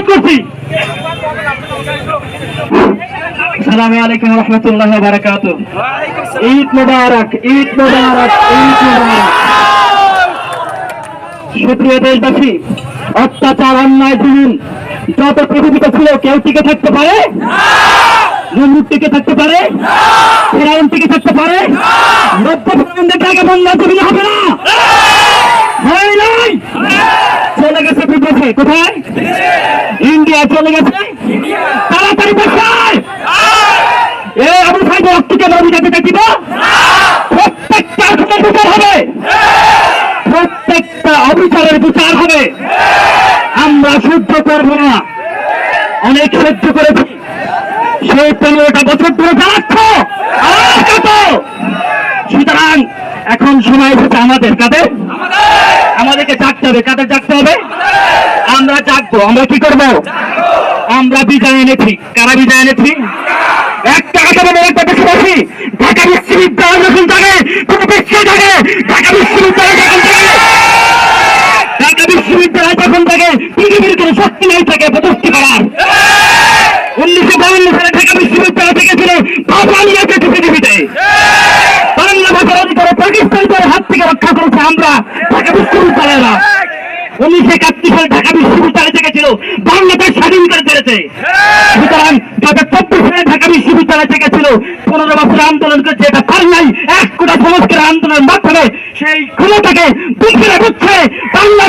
অনুরোধ করছি। সালামু আলাইকুম রহমতুল্লাহ বারাকাত ঈদ মুবারক ঈদ মুবারক ঈদ মুবারক। সুপ্রিয় দেশবাসী, অত্যাচার, অন্যায়, জুলুম যত পৃথিবীতে ছিল, কেউ টিকে থাকতে পারে? নমরুদ টিকে থাকতে পারে? ফেরাউন টিকে থাকতে পারে? নব্য ফেরাউনদের বন্ধা হবে না। হয় নাই। গেছে? কোথায়? ইন্ডিয়া চলে গেছে? তাড়াতাড়ি বসায়! এ, আবু সাহেব রক্তকে নবী যাতে দেখিব? প্রত্যেকটা খুনের বিচার হবে। প্রত্যেকটা অবিচারের বিচার হবে। আমরা সহ্য করব না। অনেক সহ্য করেছি। সেই পনেরোটা বছর ধরে কত সুতরাং এখন সময় এসেছে আমাদের কাদের? আমাদেরকে জাগতে হবে। কাদের জাগতে হবে? জাগবো। আমরা কি করব? আমরা বিজয় এনেছি। কারা বিজয় এনেছি? একটা কথা বলে একটা ঢাকা বিশ্ববিদ্যালয় যখন কোনো ঢাকা বিশ্ববিদ্যালয় যখন ঢাকা বিশ্ববিদ্যালয় যখন থাকে পৃথিবীর শক্তি থাকে করার। উনিশশো বাউন্ন সালে ঢাকা বিশ্ববিদ্যালয় থেকে পৃথিবীতে। বাংলা ভাষার অধিকারে পাকিস্তানের হাত থেকে রক্ষা করেছে আমরা। ঢাকা বিশ্ববিদ্যালয়রা উনিশশো একাত্তর সালে ঢাকা বিশ্ববিদ্যালয় থেকে ছিল বাংলাদেশ স্বাধীন সুতরাং দু চব্বিশ সালে ঢাকা বিশ্ববিদ্যালয় থেকে ছিল, পনেরো বছর আন্দোলন করছে, এটা পার নাই। এক কোটা সংস্কার আন্দোলনের মাধ্যমে সেই ক্ষমতাকে বুঝে বুঝছে বাংলা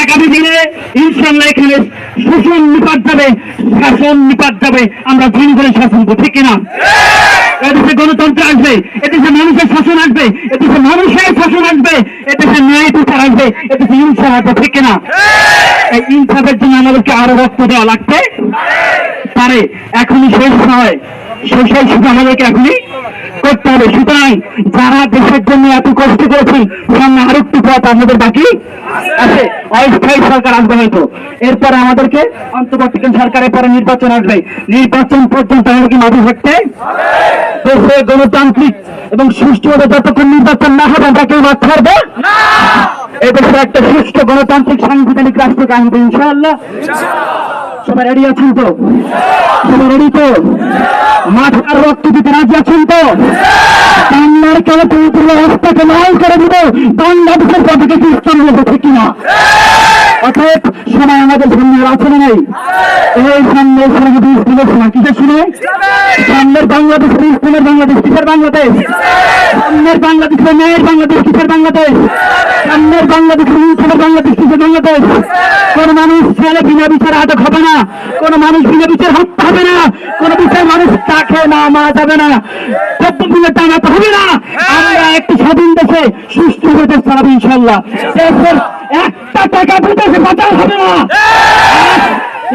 আগামী দিনে ইনশাল্লাহ এখানে শোষণ নিপাত যাবে, শাসন নিপাত যাবে। আমরা জনগণের শাসন করব, ঠিক কিনা? এদেশে গণতন্ত্র আসবে, এদেশে মানুষের শাসন আসবে, এদেশে মানুষের শাসন আসবে, এদেশে ন্যায় বিচার আসবে, এদেশে আসবে, ঠিক কিনা? ইনসাফের জন্য আমাদেরকে আরও রক্ত দেওয়া লাগবে। পারে, এখনই শেষ নয়। শেষ হয় শুধু আমাদেরকে এখনই করতে হবে। সুতরাং যারা দেশের জন্য এত কষ্ট করেছেন, সামনে আরও একটু পথ আমাদের বাকি আছে। অস্থায়ী সরকার আসবে হয়তো। এরপরে আমাদেরকে অন্তর্বর্তীকালীন সরকারের পরে নির্বাচন আসবে। নির্বাচন পর্যন্ত আমাদেরকে মাঝে থাকতে দেশে গণতান্ত্রিক এবং সুষ্ঠুভাবে যতক্ষণ নির্বাচন না হবে কেউ মাঠ ছাড়বো এদেশে একটা সুষ্ঠু গণতান্ত্রিক সাংবিধানিক রাষ্ট্রকে আনবে ইনশাআল্লাহ। সবাই রেডি আছেন তো? সবাই রেডি তো? মাথার রক্ত দিতে রাজি আছেন তো? কান্নার কেন তুমি লাল করে দিব, বাংলাদেশের পদকে কি কিনা? সময় আমাদের সামনে আছে না নাই? এই সামনে সামনে দেশ দিবস না কিসের শুনে? সামনের বাংলাদেশ ইসলামের বাংলাদেশ, কিসের বাংলাদেশ? সামনের বাংলাদেশের ন্যায়ের বাংলাদেশ, কিসের বাংলাদেশ? সামনের বাংলাদেশের ইসলামের বাংলাদেশ, কিসের বাংলাদেশ? কোন মানুষ ছেলে বিনা বিচার আটক হবে না। কোন মানুষ বিনা বিচার হত্যা হবে না। কোন বিচার মানুষ তাকে না মারা যাবে না। বিনা টানাতে হবে না, আমরা একটি স্বাধীন দেশে সুস্থ দেশ চালাবো ইনশাল্লাহ দেশের একটা টাকা বিদেশে পাচার হবে না।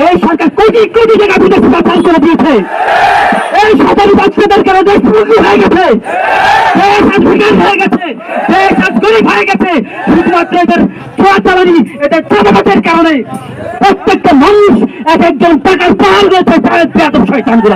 এই! সরকার কোটি কোটি টাকা বিদেশে পাচার করে দিয়েছে। এই সাধারণ বাচ্চাদের কারণে দেশ হয়ে গেছে? দেশ আজ বিকাশ হয়ে গেছে দেশ আজ গরিব হয়ে গেছে। শুধুমাত্র এদের কারণে প্রত্যেকটা মানুষ এক একজন টাকার পাহাড় রয়েছে তাদের শয়তানগুলো